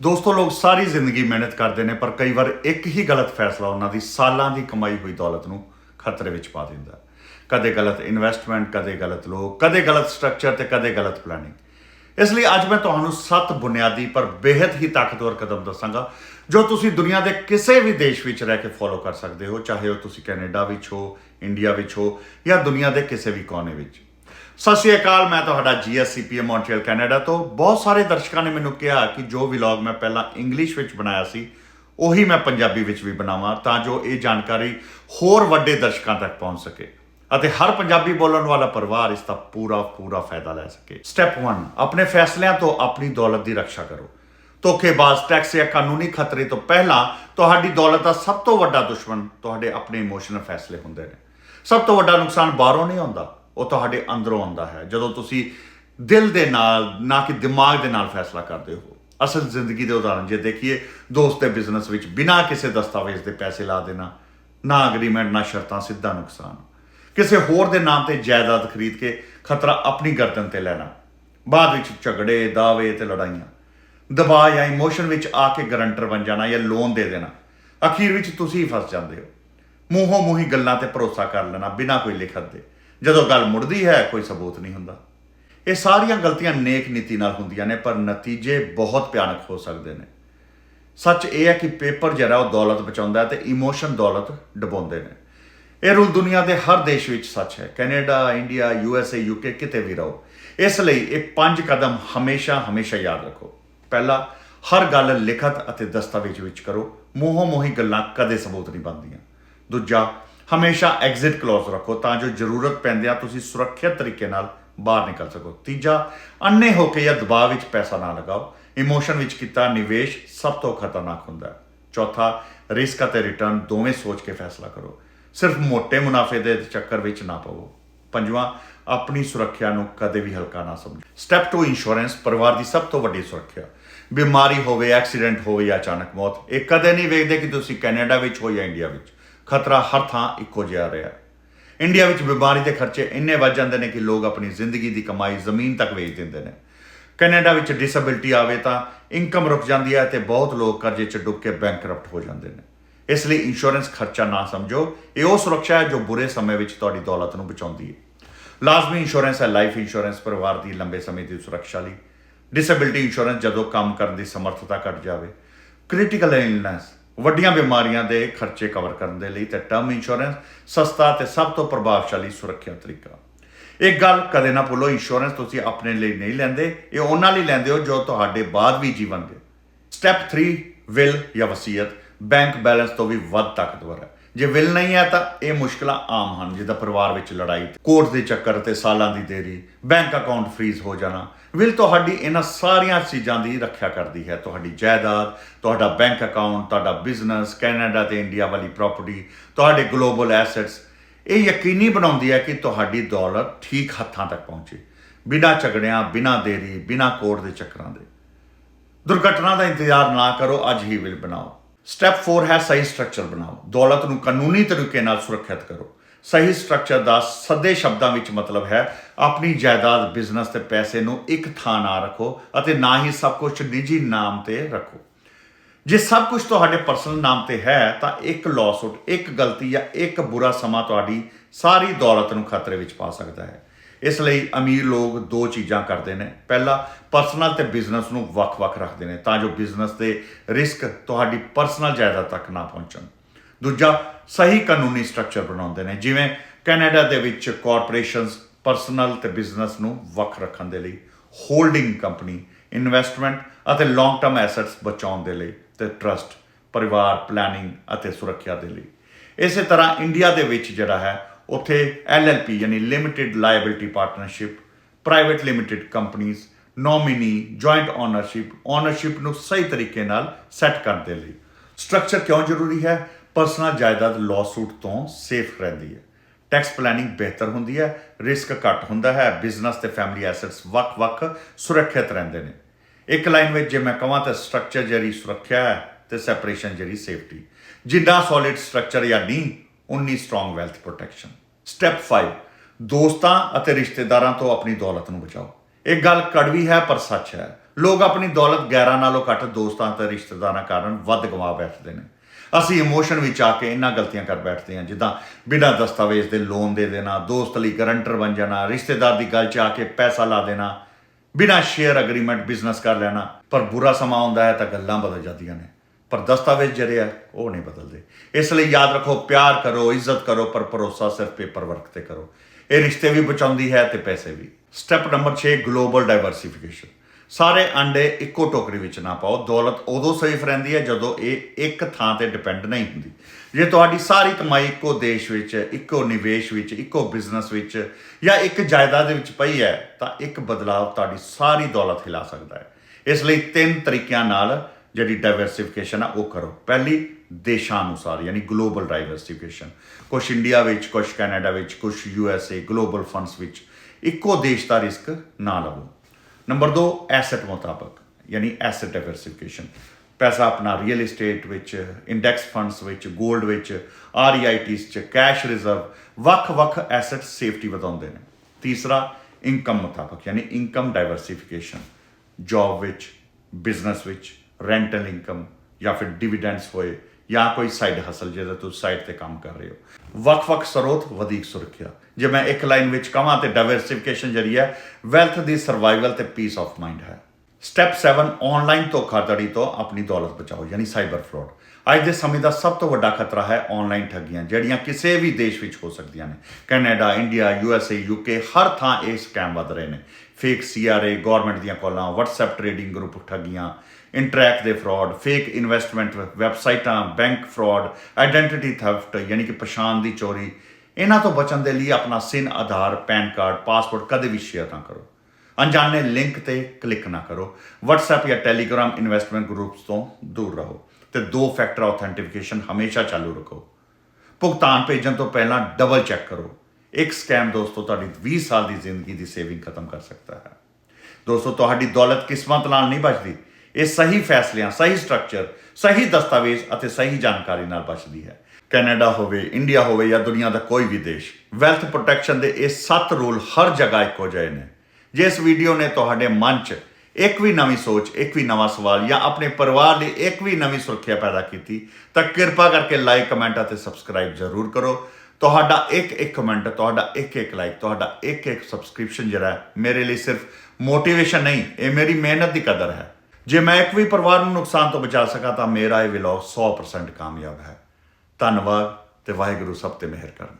ਦੋਸਤੋ, ਲੋਕ ਸਾਰੀ ਜ਼ਿੰਦਗੀ ਮਿਹਨਤ ਕਰਦੇ ਨੇ, ਪਰ ਕਈ ਵਾਰ ਇੱਕ ਹੀ ਗਲਤ ਫੈਸਲਾ ਉਹਨਾਂ ਦੀ ਸਾਲਾਂ ਦੀ ਕਮਾਈ ਹੋਈ ਦੌਲਤ ਨੂੰ ਖਤਰੇ ਵਿੱਚ ਪਾ ਦਿੰਦਾ। ਕਦੇ ਗਲਤ ਇਨਵੈਸਟਮੈਂਟ ਕਦੇ ਗਲਤ ਲੋਕ, ਕਦੇ ਗਲਤ ਸਟਰਕਚਰ ਤੇ ਕਦੇ ਗਲਤ ਪਲੈਨਿੰਗ ਇਸ ਲਈ ਅੱਜ ਮੈਂ ਤੁਹਾਨੂੰ ਸੱਤ ਬੁਨਿਆਦੀ ਪਰ ਬੇहद ਹੀ ਤਾਕਤਵਰ ਕਦਮ ਦੱਸਾਂਗਾ, ਜੋ ਤੁਸੀਂ ਦੁਨੀਆ ਦੇ ਕਿਸੇ ਵੀ ਦੇਸ਼ ਵਿੱਚ ਰਹਿ ਕੇ ਫੋਲੋ ਕਰ ਸਕਦੇ ਹੋ, ਚਾਹੇ ਉਹ ਤੁਸੀਂ ਕੈਨੇਡਾ ਵਿੱਚ ਹੋ, ਇੰਡੀਆ ਵਿੱਚ ਹੋ, ਜਾਂ ਦੁਨੀਆ ਦੇ ਕਿਸੇ ਵੀ ਕੋਨੇ ਵਿੱਚ। ਸਤਿ ਸ਼੍ਰੀ ਅਕਾਲ, ਮੈਂ ਤੁਹਾਡਾ ਜੀਐਸਸੀਪੀਐਮ ਮੌਂਟਰੀਅਲ ਕੈਨੇਡਾ ਤੋਂ। ਬਹੁਤ ਸਾਰੇ ਦਰਸ਼ਕਾਂ ਨੇ ਮੈਨੂੰ ਕਿਹਾ ਕਿ ਜੋ ਵਲੌਗ ਮੈਂ ਪਹਿਲਾਂ ਇੰਗਲਿਸ਼ ਵਿੱਚ ਬਣਾਇਆ ਸੀ, ਉਹੀ ਮੈਂ ਪੰਜਾਬੀ ਵਿੱਚ ਵੀ ਬਣਾਵਾਂ ਤਾਂ ਜੋ ਇਹ ਜਾਣਕਾਰੀ ਹੋਰ ਵੱਡੇ ਦਰਸ਼ਕਾਂ ਤੱਕ ਪਹੁੰਚ ਸਕੇ। ਅਤੇ ਹਰ ਪੰਜਾਬੀ ਬੋਲਣ ਵਾਲਾ ਪਰਿਵਾਰ ਇਸ ਦਾ ਪੂਰਾ ਪੂਰਾ ਫਾਇਦਾ ਲੈ ਸਕੇ। ਸਟੈਪ 1 ਆਪਣੇ ਫੈਸਲਿਆਂ ਤੋਂ ਆਪਣੀ ਦੌਲਤ ਦੀ ਰੱਖਿਆ ਕਰੋ। ਧੋਖੇਬਾਜ਼ ਟੈਕਸ ਜਾਂ ਕਾਨੂੰਨੀ ਖਤਰੇ ਤੋਂ ਪਹਿਲਾਂ ਤੁਹਾਡੀ ਦੌਲਤ ਦਾ ਸਭ ਤੋਂ ਵੱਡਾ ਦੁਸ਼ਮਣ ਤੁਹਾਡੇ ਆਪਣੇ ਇਮੋਸ਼ਨਲ ਫੈਸਲੇ ਹੁੰਦੇ ਨੇ। ਸਭ ਤੋਂ ਵੱਡਾ ਨੁਕਸਾਨ ਬਾਹਰੋਂ ਨਹੀਂ ਆਉਂਦਾ। ਉਹ ਤੁਹਾਡੇ ਅੰਦਰੋਂ ਆਉਂਦਾ ਹੈ, ਜਦੋਂ ਤੁਸੀਂ ਦਿਲ ਦੇ ਨਾਲ, ਨਾ ਕਿ ਦਿਮਾਗ ਦੇ ਨਾਲ ਫੈਸਲਾ ਕਰਦੇ ਹੋ। ਅਸਲ ਜ਼ਿੰਦਗੀ ਦੇ ਉਦਾਹਰਣ ਜੇ ਦੇਖੀਏ, ਦੋਸਤ ਦੇ ਬਿਜ਼ਨਸ ਵਿੱਚ ਬਿਨਾਂ ਕਿਸੇ ਦਸਤਾਵੇਜ਼ ਦੇ ਪੈਸੇ ਲਾ ਦੇਣਾ, ਨਾ ਅਗਰੀਮੈਂਟ ਨਾ ਸ਼ਰਤਾਂ, ਸਿੱਧਾ ਨੁਕਸਾਨ। ਕਿਸੇ ਹੋਰ ਦੇ ਨਾਮ ਤੇ ਜਾਇਦਾਦ ਖਰੀਦ ਕੇ ਖਤਰਾ ਆਪਣੀ ਗਰਦਨ ਤੇ ਲੈਣਾ। ਬਾਅਦ ਵਿੱਚ ਝਗੜੇ, ਦਾਅਵੇ ਤੇ ਲੜਾਈਆਂ। ਦਬਾਅ ਜਾਂ ਇਮੋਸ਼ਨ ਵਿੱਚ ਆ ਕੇ ਗਰੰਟਰ ਬਣ ਜਾਣਾ ਜਾਂ ਲੋਨ ਦੇ ਦੇਣਾ। ਅਖੀਰ ਵਿੱਚ ਤੁਸੀਂ ਹੀ ਫਸ ਜਾਂਦੇ ਹੋ। ਮੂੰਹੋਂ ਮੂੰਹੀ ਗੱਲਾਂ ਤੇ ਭਰੋਸਾ ਕਰ ਲੈਣਾ ਬਿਨਾਂ ਕੋਈ ਲਿਖਤ ਦੇ। ਜਦੋਂ ਗੱਲ ਮੁੜਦੀ ਹੈ, ਕੋਈ ਸਬੂਤ ਨਹੀਂ ਹੁੰਦਾ। ਇਹ ਸਾਰੀਆਂ ਗਲਤੀਆਂ ਨੇਕ ਨੀਤੀ ਨਾਲ ਹੁੰਦੀਆਂ ਨੇ, ਪਰ ਨਤੀਜੇ ਬਹੁਤ ਭਿਆਨਕ ਹੋ ਸਕਦੇ ਨੇ। ਸੱਚ ਇਹ ਹੈ ਕਿ ਪੇਪਰ ਜਿਹੜਾ, ਉਹ ਦੌਲਤ ਬਚਾਉਂਦਾ ਹੈ ਤੇ ਇਮੋਸ਼ਨ ਦੌਲਤ ਡਬਾਉਂਦੇ ਨੇ। ਇਹ ਰੂਲ ਦੁਨੀਆ ਦੇ ਹਰ ਦੇਸ਼ ਵਿੱਚ ਸੱਚ ਹੈ। Canada, India, U S A UK ਕਿਤੇ ਵੀ ਰਹੋ। ਇਸ ਲਈ ਇਹ ਪੰਜ ਕਦਮ ਹਮੇਸ਼ਾ ਹਮੇਸ਼ਾ ਯਾਦ ਰੱਖੋ। ਪਹਿਲਾ, ਹਰ ਗੱਲ ਲਿਖਤ ਅਤੇ ਦਸਤਾਵੇਜ਼ ਵਿੱਚ ਕਰੋ। ਮੂੰਹੋਂ ਮੋਹੀ ਗੱਲਾਂ ਕਦੇ ਸਬੂਤ ਨਹੀਂ ਬਣਦੀਆਂ। ਦੂਜਾ ਹਮੇਸ਼ਾ ਐਗਜ਼ਿਟ ਕਲੌਜ਼ ਰੱਖੋ ਤਾਂ ਜੋ ਜ਼ਰੂਰਤ ਪੈਂਦਿਆਂ ਤੁਸੀਂ ਸੁਰੱਖਿਅਤ ਤਰੀਕੇ ਨਾਲ ਬਾਹਰ ਨਿਕਲ ਸਕੋ। ਤੀਜਾ ਅੰਨੇ ਹੋ ਕੇ ਜਾਂ ਦਬਾਅ ਵਿੱਚ ਪੈਸਾ ਨਾ ਲਗਾਓ। ਇਮੋਸ਼ਨ ਵਿੱਚ ਕੀਤਾ ਨਿਵੇਸ਼ ਸਭ ਤੋਂ ਖਤਰਨਾਕ ਹੁੰਦਾ ਹੈ। ਚੌਥਾ ਰਿਸਕ ਅਤੇ ਰਿਟਰਨ ਦੋਵੇਂ ਸੋਚ ਕੇ ਫੈਸਲਾ ਕਰੋ। ਸਿਰਫ ਮੋٹے ਮੁਨਾਫੇ ਦੇ ਚੱਕਰ ਵਿੱਚ ਨਾ ਪਵੋ। ਪੰਜਵਾਂ, ਆਪਣੀ ਸੁਰੱਖਿਆ ਨੂੰ ਕਦੇ ਵੀ ਹਲਕਾ ਨਾ ਸਮਝੋ। ਸਟੈਪ 2 ਇੰਸ਼ੋਰੈਂਸ ਪਰਿਵਾਰ ਦੀ ਸਭ ਤੋਂ ਵੱਡੀ ਸੁਰੱਖਿਆ। ਬਿਮਾਰੀ ਹੋਵੇ ਐਕਸੀਡੈਂਟ ਹੋਵੇ ਜਾਂ ਅਚਾਨਕ ਮੌਤ, ਇਹ ਕਦੇ ਨਹੀਂ ਵੇਖਦੇ ਕਿ ਤੁਸੀਂ ਕੈਨੇਡਾ ਵਿੱਚ ਹੋ ਜਾਂ ਇੰਡੀਆ ਵਿੱਚ। ਖਤਰਾ ਹਰ ਥਾਂ ਇੱਕੋ ਜਿਹਾ ਰਿਹਾ। ਇੰਡੀਆ ਵਿੱਚ ਬਿਮਾਰੀ ਦੇ ਖਰਚੇ ਇੰਨੇ ਵੱਧ ਜਾਂਦੇ ਨੇ ਕਿ ਲੋਕ ਆਪਣੀ ਜ਼ਿੰਦਗੀ ਦੀ ਕਮਾਈ ਜ਼ਮੀਨ ਤੱਕ ਵੇਚ ਦਿੰਦੇ ਨੇ। ਕੈਨੇਡਾ ਵਿੱਚ ਡਿਸੇਬਿਲਟੀ ਆਵੇ ਤਾਂ ਇਨਕਮ ਰੁਕ ਜਾਂਦੀ ਹੈ ਤੇ ਬਹੁਤ ਲੋਕ ਕਰਜ਼ੇ 'ਚ ਡੁੱਬ ਕੇ ਬੈਂਕਰਪਟ ਹੋ ਜਾਂਦੇ ਨੇ। ਇਸ ਲਈ ਇੰਸ਼ੋਰੈਂਸ ਖਰਚਾ ਨਾ ਸਮਝੋ, ਇਹ ਉਹ ਸੁਰੱਖਿਆ ਹੈ ਜੋ ਬੁਰੇ ਸਮੇਂ ਵਿੱਚ ਤੁਹਾਡੀ ਦੌਲਤ ਨੂੰ ਬਚਾਉਂਦੀ ਹੈ। ਲਾਜ਼ਮੀ ਇੰਸ਼ੋਰੈਂਸ ਹੈ ਲਾਈਫ ਇੰਸ਼ੋਰੈਂਸ ਪਰਿਵਾਰ ਦੀ ਲੰਬੇ ਸਮੇਂ ਦੀ ਸੁਰੱਖਿਆ ਲਈ। ਡਿਸੇਬਿਲਟੀ ਇੰਸ਼ੋਰੈਂਸ ਜਦੋਂ ਕੰਮ ਕਰਨ ਦੀ ਸਮਰੱਥਤਾ ਘਟ ਜਾਵੇ। ਕ੍ਰਿਟੀਕਲ ਇਲਨੈਸ ਵੱਡੀਆਂ ਬਿਮਾਰੀਆਂ ਦੇ ਖਰਚੇ ਕਵਰ ਕਰਨ ਦੇ ਲਈ ਤੇ ਟਰਮ ਇੰਸ਼ੋਰੈਂਸ ਸਸਤਾ ਤੇ ਸਭ ਤੋਂ ਪ੍ਰਭਾਵਸ਼ਾਲੀ ਸੁਰੱਖਿਆ ਤਰੀਕਾ। ਇੱਕ ਗੱਲ ਕਦੇ ਨਾ ਭੁੱਲੋ ਇੰਸ਼ੋਰੈਂਸ ਤੁਸੀਂ ਆਪਣੇ ਲਈ ਨਹੀਂ ਲੈਂਦੇ, ਇਹ ਉਹਨਾਂ ਲਈ ਲੈਂਦੇ ਹੋ ਜੋ ਤੁਹਾਡੇ ਬਾਅਦ ਵੀ ਜੀਵਨਗੇ ਸਟੈਪ 3 ਵਿਲ ਜਾਂ ਵਸੀਅਤ ਬੈਂਕ ਬੈਲੈਂਸ ਤੋਂ ਵੀ ਵੱਧ ਤਾਕਤਵਰ ਹੈ। ਜੇ ਵਿਲ ਨਹੀਂ ਹੈ ਤਾਂ ਇਹ ਮੁਸ਼ਕਲਾਂ ਆਮ ਹਨ, ਜਿੱਦਾਂ ਪਰਿਵਾਰ ਵਿੱਚ ਲੜਾਈ, ਕੋਰਟ ਦੇ ਚੱਕਰ ਤੇ ਸਾਲਾਂ ਦੀ ਦੇਰੀ, ਬੈਂਕ ਅਕਾਊਂਟ ਫ੍ਰੀਜ਼ ਹੋ ਜਾਣਾ। ਵਿਲ ਤੁਹਾਡੀ ਇਹਨਾਂ ਸਾਰੀਆਂ ਚੀਜ਼ਾਂ ਦੀ ਰੱਖਿਆ ਕਰਦੀ ਹੈ। ਤੁਹਾਡੀ ਜਾਇਦਾਦ, ਤੁਹਾਡਾ ਬੈਂਕ ਅਕਾਊਂਟ, ਤੁਹਾਡਾ ਬਿਜ਼ਨਸ, ਕੈਨੇਡਾ ਤੇ ਇੰਡੀਆ ਵਾਲੀ ਪ੍ਰਾਪਰਟੀ, ਤੁਹਾਡੇ ਗਲੋਬਲ ਐਸੈਟਸ। ਇਹ ਯਕੀਨੀ ਬਣਾਉਂਦੀ ਹੈ ਕਿ ਤੁਹਾਡੀ ਦੌਲਤ ਠੀਕ ਹੱਥਾਂ ਤੱਕ ਪਹੁੰਚੇ, ਬਿਨਾਂ ਝਗੜਿਆਂ, ਬਿਨਾਂ ਦੇਰੀ, ਬਿਨਾਂ ਕੋਰਟ ਦੇ ਚੱਕਰਾਂ ਦੇ। ਦੁਰਘਟਨਾ ਦਾ ਇੰਤਜ਼ਾਰ ਨਾ ਕਰੋ, ਅੱਜ ਹੀ ਵਿਲ ਬਣਾਓ। ਸਟੈਪ 4 ਹੈ ਸਹੀ ਸਟਰਕਚਰ ਬਣਾਓ। ਦੌਲਤ ਨੂੰ ਕਾਨੂੰਨੀ ਤਰੀਕੇ ਨਾਲ ਸੁਰੱਖਿਅਤ ਕਰੋ। ਸਹੀ ਸਟਰਕਚਰ ਦਾ ਸੱਦੇ ਸ਼ਬਦਾਂ ਵਿੱਚ ਮਤਲਬ ਹੈ, ਆਪਣੀ ਜਾਇਦਾਦ ਬਿਜ਼ਨਸ ਤੇ ਪੈਸੇ ਨੂੰ ਇੱਕ ਥਾਂ ਨਾ ਰੱਖੋ ਅਤੇ ਨਾ ਹੀ ਸਭ ਕੁਝ ਨਿੱਜੀ ਨਾਮ ਤੇ ਰੱਖੋ। ਜੇ ਸਭ ਕੁਝ ਤੁਹਾਡੇ ਪਰਸਨਲ ਨਾਮ ਤੇ ਹੈ, ਤਾਂ ਇੱਕ ਲੌਸੂਟ ਇੱਕ ਗਲਤੀ ਜਾਂ ਇੱਕ ਬੁਰਾ ਸਮਾਂ ਤੁਹਾਡੀ ਸਾਰੀ ਦੌਲਤ ਨੂੰ ਖਤਰੇ ਵਿੱਚ ਪਾ ਸਕਦਾ ਹੈ। ਇਸ ਲਈ ਅਮੀਰ ਲੋਕ ਦੋ ਚੀਜ਼ਾਂ ਕਰਦੇ ਨੇ। ਪਹਿਲਾ ਪਰਸਨਲ ਤੇ ਬਿਜ਼ਨਸ ਨੂੰ ਵੱਖ-ਵੱਖ ਰੱਖਦੇ ਨੇ ਤਾਂ ਜੋ ਬਿਜ਼ਨਸ ਦੇ ਰਿਸਕ ਤੁਹਾਡੀ ਪਰਸਨਲ ਜਾਇਦਾਦ ਤੱਕ ਨਾ ਪਹੁੰਚਣ। ਦੂਜਾ, ਸਹੀ ਕਾਨੂੰਨੀ ਸਟਰਕਚਰ ਬਣਾਉਂਦੇ ਨੇ, ਜਿਵੇਂ ਕੈਨੇਡਾ ਦੇ ਵਿੱਚ ਕਾਰਪੋਰੇਸ਼ਨਸ ਪਰਸਨਲ ਤੇ ਬਿਜ਼ਨਸ ਨੂੰ ਵੱਖ ਰੱਖਣ ਦੇ ਲਈ ਹੋਲਡਿੰਗ ਕੰਪਨੀ ਇਨਵੈਸਟਮੈਂਟ ਅਤੇ ਲੌਂਗ ਟਰਮ ਐਸੈਟਸ ਬਚਾਉਣ ਦੇ ਲਈ ਤੇ ਟਰਸਟ ਪਰਿਵਾਰ ਪਲੈਨਿੰਗ ਅਤੇ ਸੁਰੱਖਿਆ ਦੇ ਲਈ। ਇਸੇ ਤਰ੍ਹਾਂ ਇੰਡੀਆ ਦੇ ਵਿੱਚ ਜਿਹੜਾ ਹੈ ਉੱਥੇ ਐਲਐਲਪੀ ਯਾਨੀ limited liability partnership private limited ਕੰਪਨੀਆਂ ਨੋਮਿਨੀ ਜੁਆਇੰਟ ਓਨਰਸ਼ਿਪ ਓਨਰਸ਼ਿਪ ਨੂੰ ਸਹੀ ਤਰੀਕੇ ਨਾਲ ਸੈੱਟ ਕਰਨ ਦੇ ਲਈ। ਸਟਰਕਚਰ ਕਿਉਂ ਜ਼ਰੂਰੀ ਹੈ? ਪਰਸਨਲ ਜਾਇਦਾਦ ਲਾਸੂਟ ਤੋਂ ਸੇਫ ਰਹਿੰਦੀ ਹੈ। ਟੈਕਸ ਪਲੈਨਿੰਗ ਬਿਹਤਰ ਹੁੰਦੀ ਹੈ ਰਿਸਕ ਘੱਟ ਹੁੰਦਾ ਹੈ ਬਿਜ਼ਨਸ ਤੇ ਫੈਮਿਲੀ ਐਸੈਟਸ ਵੱਖ-ਵੱਖ ਸੁਰੱਖਿਅਤ ਰਹਿੰਦੇ ਨੇ। ਇੱਕ ਲਾਈਨ ਵਿੱਚ ਜੇ ਮੈਂ ਕਹਾਂ ਤਾਂ ਸਟਰਕਚਰ ਜਿਹੜੀ ਸੁਰੱਖਿਆ ਹੈ ਤੇ ਸੈਪਰੇਸ਼ਨ ਜਿਹੜੀ ਸੇਫਟੀ ਜਿੰਨਾ ਸੋਲਿਡ ਸਟਰਕਚਰ ਜਾਂ ਨਹੀਂ ਉਨੀ ਸਟਰੋਂਗ ਵੈਲਥ ਪ੍ਰੋਟੈਕਸ਼ਨ ਸਟੈਪ 5 ਦੋਸਤਾਂ ਅਤੇ ਰਿਸ਼ਤੇਦਾਰਾਂ ਤੋਂ ਆਪਣੀ ਦੌਲਤ ਨੂੰ ਬਚਾਓ। ਇਹ ਗੱਲ ਕੜਵੀ ਹੈ ਪਰ ਸੱਚ ਹੈ। ਲੋਕ ਆਪਣੀ ਦੌਲਤ ਗੈਰਾਂ ਨਾਲੋਂ ਘੱਟ ਦੋਸਤਾਂ ਤੇ ਰਿਸ਼ਤੇਦਾਰਾਂ ਕਾਰਨ ਵੱਧ ਗਵਾ ਬੈਠਦੇ ਨੇ। ਅਸੀਂ ਇਮੋਸ਼ਨ ਵਿੱਚ ਆ ਕੇ ਇਹਨਾਂ ਗਲਤੀਆਂ ਕਰ ਬੈਠਦੇ ਹਾਂ, ਜਿੱਦਾਂ ਬਿਨਾਂ ਦਸਤਾਵੇਜ਼ ਦੇ ਲੋਨ ਦੇ ਦੇਣਾ, ਦੋਸਤ ਲਈ ਗਰੰਟਰ ਬਣ ਜਾਣਾ, ਰਿਸ਼ਤੇਦਾਰ ਦੀ ਗੱਲ 'ਚ ਆ ਕੇ ਪੈਸਾ ਲਾ ਦੇਣਾ, ਬਿਨਾਂ ਸ਼ੇਅਰ ਐਗਰੀਮੈਂਟ ਬਿਜ਼ਨਸ ਕਰ ਲੈਣਾ। ਪਰ ਬੁਰਾ ਸਮਾਂ ਆਉਂਦਾ ਹੈ ਤਾਂ ਗੱਲਾਂ ਬਦਲ ਜਾਂਦੀਆਂ ਨੇ। ਪਰ ਦਸਤਾਵੇਜ਼ ਜਿਹੜੇ ਆ, ਉਹ ਨਹੀਂ ਬਦਲਦੇ। ਇਸ ਲਈ ਯਾਦ ਰੱਖੋ, ਪਿਆਰ ਕਰੋ, ਇੱਜ਼ਤ ਕਰੋ, ਪਰ ਭਰੋਸਾ ਸਿਰਫ ਪੇਪਰ ਵਰਕ ਤੇ ਕਰੋ। ਇਹ ਰਿਸ਼ਤੇ ਵੀ ਬਚਾਉਂਦੀ ਹੈ ਤੇ ਪੈਸੇ ਵੀ। ਸਟੈਪ ਨੰਬਰ 6 ਗਲੋਬਲ ਡਾਈਵਰਸਿਫਿਕੇਸ਼ਨ ਸਾਰੇ ਅੰਡੇ ਇੱਕੋ ਟੋਕਰੀ ਵਿੱਚ ਨਾ ਪਾਓ। ਦੌਲਤ ਉਦੋਂ ਸੇਫ ਰਹਿੰਦੀ ਹੈ ਜਦੋਂ ਇਹ ਇੱਕ ਥਾਂ ਤੇ ਡਿਪੈਂਡ ਨਹੀਂ ਹੁੰਦੀ। ਜੇ ਤੁਹਾਡੀ ਸਾਰੀ ਕਮਾਈ ਇੱਕੋ ਦੇਸ਼ ਵਿੱਚ, ਇੱਕੋ ਨਿਵੇਸ਼ ਵਿੱਚ, ਇੱਕੋ ਬਿਜ਼ਨਸ ਵਿੱਚ ਜਾਂ ਇੱਕ ਜਾਇਦਾਦ ਦੇ ਵਿੱਚ ਪਈ ਹੈ, ਤਾਂ ਇੱਕ ਬਦਲਾਅ ਤੁਹਾਡੀ ਸਾਰੀ ਦੌਲਤ ਹਿਲਾ ਸਕਦਾ ਹੈ। ਇਸ ਲਈ ਤਿੰਨ ਤਰੀਕਿਆਂ ਨਾਲ ਜਿਹੜੀ ਡਾਈਵਰਸਿਫਿਕੇਸ਼ਨ ਆ, ਉਹ ਕਰੋ। ਪਹਿਲੀ, ਦੇਸ਼ਾਂ ਅਨੁਸਾਰ, ਯਾਨੀ ਗਲੋਬਲ ਡਾਈਵਰਸਿਫਿਕੇਸ਼ਨ ਕੁਝ ਇੰਡੀਆ ਵਿੱਚ ਕੁਝ ਕੈਨੇਡਾ ਵਿੱਚ ਕੁਝ U S A global funds ਵਿੱਚ, ਇੱਕੋ ਦੇਸ਼ ਦਾ ਰਿਸਕ ਨਾ ਲਵੋ। ਨੰਬਰ 2 ਐਸੈਟ ਮੁਤਾਬਕ, ਯਾਨੀ ਐਸੈਟ ਡਾਈਵਰਸਿਫਿਕੇਸ਼ਨ ਪੈਸਾ ਆਪਣਾ ਰੀਅਲ ਏਸਟੇਟ ਵਿੱਚ ਇੰਡੈਕਸ ਫੰਡਸ ਵਿੱਚ 골ਡ ਵਿੱਚ ਆਰਈਆਈਟੀਸ ਚ ਕੈਸ਼ ਰਿਜ਼ਰਵ ਵੱਖ-ਵੱਖ ਐਸੈਟ ਸੇਫਟੀ ਵਧਾਉਂਦੇ ਨੇ। ਤੀਸਰਾ ਇਨਕਮ ਮੁਤਾਬਕ, ਯਾਨੀ ਇਨਕਮ ਡਾਈਵਰਸਿਫਿਕੇਸ਼ਨ ਜੌਬ ਵਿੱਚ ਬਿਜ਼ਨਸ ਵਿੱਚ ਰੈਂਟਲ ਇਨਕਮ ਜਾਂ ਫਿਰ ਡਿਵੀਡੈਂਡਸ ਹੋਏ ਜਾਂ ਕੋਈ ਸਾਈਡ ਹਸਲ ਜਿਹਦਾ ਤੁਸੀਂ ਸਾਈਡ ਤੇ ਕੰਮ ਕਰ ਰਹੇ ਹੋ ਵੱਖ-ਵੱਖ ਸਰੋਤ ਵਧੇਕ ਸੁਰੱਖਿਆ ਜੇ ਮੈਂ ਇੱਕ ਲਾਈਨ ਵਿੱਚ ਕਹਾਂ ਤੇ ਡਾਈਵਰਸਿਫਿਕੇਸ਼ਨ ਜਿਹੜੀ ਵੈਲਥ ਦੀ ਸਰਵਾਈਵਲ ਤੇ ਪੀਸ ਆਫ ਮਾਈਂਡ ਹੈ ਸਟੈਪ 7 ਆਨਲਾਈਨ ਧੋਖਾਧੜੀ ਤੋਂ ਆਪਣੀ ਦੌਲਤ ਬਚਾਓ ਯਾਨੀ ਸਾਈਬਰ ਫਰਾਡ ਅੱਜ ਦੇ ਸਮੇਂ ਦਾ ਸਭ ਤੋਂ ਵੱਡਾ ਖਤਰਾ ਹੈ ਆਨਲਾਈਨ ਠੱਗੀਆਂ, ਜਿਹੜੀਆਂ ਕਿਸੇ ਵੀ ਦੇਸ਼ ਵਿੱਚ ਹੋ ਸਕਦੀਆਂ ਨੇ। Canada India U S A UK ਹਰ ਥਾਂ ਇਹ ਸਕੈਮ ਵੱਧ ਰਹੇ ਨੇ। Fake C R A government ਦੀਆਂ ਕਾਲਾਂ, WhatsApp ਟ੍ਰੇਡਿੰਗ ਗਰੁੱਪ ਠੱਗੀਆਂ ਇੰਟਰੈਕਟ ਦੇ ਫਰਾਡ ਫੇਕ ਇਨਵੈਸਟਮੈਂਟ ਵੈਬਸਾਈਟਾਂ ਬੈਂਕ ਫਰਾਡ ਆਇਡੈਂਟੀਟੀ ਥੈਫਟ ਯਾਨੀ ਕਿ ਪਛਾਣ ਦੀ ਚੋਰੀ, ਇਹਨਾਂ ਤੋਂ ਬਚਣ ਦੇ ਲਈ ਆਪਣਾ SIN Aadhaar, PAN card, passport ਕਦੇ ਵੀ ਸ਼ੇਅਰ ਨਾ ਕਰੋ। ਅਣਜਾਣੇ ਲਿੰਕ ਤੇ ਕਲਿੱਕ ਨਾ ਕਰੋ। WhatsApp ਜਾਂ Telegram ਇਨਵੈਸਟਮੈਂਟ ਗਰੁੱਪਸ ਤੋਂ ਦੂਰ ਰਹੋ। ਤੇ ਦੋ ਫੈਕਟਰ ਆਥੈਂਟੀਫਿਕੇਸ਼ਨ ਹਮੇਸ਼ਾ ਚਾਲੂ ਰੱਖੋ। ਭੁਗਤਾਨ ਭੇਜਣ ਤੋਂ ਪਹਿਲਾਂ ਡਬਲ ਚੈੱਕ ਕਰੋ। ਇੱਕ ਸਕੈਮ ਦੋਸਤੋ ਤੁਹਾਡੀ 20 ਸਾਲ ਦੀ ਜ਼ਿੰਦਗੀ ਦੀ ਸੇਵਿੰਗ ਖਤਮ ਕਰ ਸਕਦਾ ਹੈ। ਦੋਸਤੋ, ਤੁਹਾਡੀ ਦੌਲਤ ਕਿਸਮਤ ਨਾਲ ਨਹੀਂ ਬਚਦੀ। ਇਹ ਸਹੀ ਫੈਸਲਿਆਂ, ਸਹੀ ਸਟਰਕਚਰ ਸਹੀ ਦਸਤਾਵੇਜ਼ ਅਤੇ ਸਹੀ ਜਾਣਕਾਰੀ ਨਾਲ ਬਚਦੀ ਹੈ। ਕੈਨੇਡਾ ਹੋਵੇ, ਇੰਡੀਆ ਹੋਵੇ ਜਾਂ ਦੁਨੀਆ ਦਾ ਕੋਈ ਵੀ ਦੇਸ਼ ਵੈਲਥ ਪ੍ਰੋਟੈਕਸ਼ਨ ਦੇ ਇਹ ਸੱਤ ਰੂਲ ਹਰ ਜਗ੍ਹਾ ਇੱਕੋ ਜਿਹੇ ਨੇ। ਜੇ ਇਸ ਵੀਡੀਓ ਨੇ ਤੁਹਾਡੇ ਮਨ 'ਚ ਇੱਕ ਵੀ ਨਵੀਂ ਸੋਚ ਇੱਕ ਵੀ ਨਵਾਂ ਸਵਾਲ ਜਾਂ ਆਪਣੇ ਪਰਿਵਾਰ ਲਈ ਇੱਕ ਵੀ ਨਵੀਂ ਸੁਰੱਖਿਆ ਪੈਦਾ ਕੀਤੀ ਤਾਂ ਕਿਰਪਾ ਕਰਕੇ ਲਾਈਕ ਕਮੈਂਟ ਅਤੇ ਸਬਸਕ੍ਰਾਈਬ ਜ਼ਰੂਰ ਕਰੋ। ਤੁਹਾਡਾ ਇੱਕ ਇੱਕ ਕਮੈਂਟ ਤੁਹਾਡਾ ਇੱਕ ਇੱਕ ਲਾਈਕ ਤੁਹਾਡਾ ਇੱਕ ਇੱਕ ਸਬਸਕ੍ਰਿਪਸ਼ਨ ਜਿਹੜਾ ਹੈ, ਮੇਰੇ ਲਈ ਸਿਰਫ ਮੋਟੀਵੇਸ਼ਨ ਨਹੀਂ ਇਹ ਮੇਰੀ ਮਿਹਨਤ ਦੀ ਕਦਰ ਹੈ। ਜੇ ਮੈਂ ਇੱਕ ਵੀ ਪਰਿਵਾਰ ਨੂੰ ਨੁਕਸਾਨ ਤੋਂ ਬਚਾ ਸਕਾਂ ਤਾਂ ਮੇਰਾ ਇਹ ਵਲੌਗ 100% ਕਾਮਯਾਬ ਹੈ। ਧੰਨਵਾਦ ਤੇ ਵਾਹਿਗੁਰੂ ਸਭ ਤੇ ਮਿਹਰ ਕਰਨ।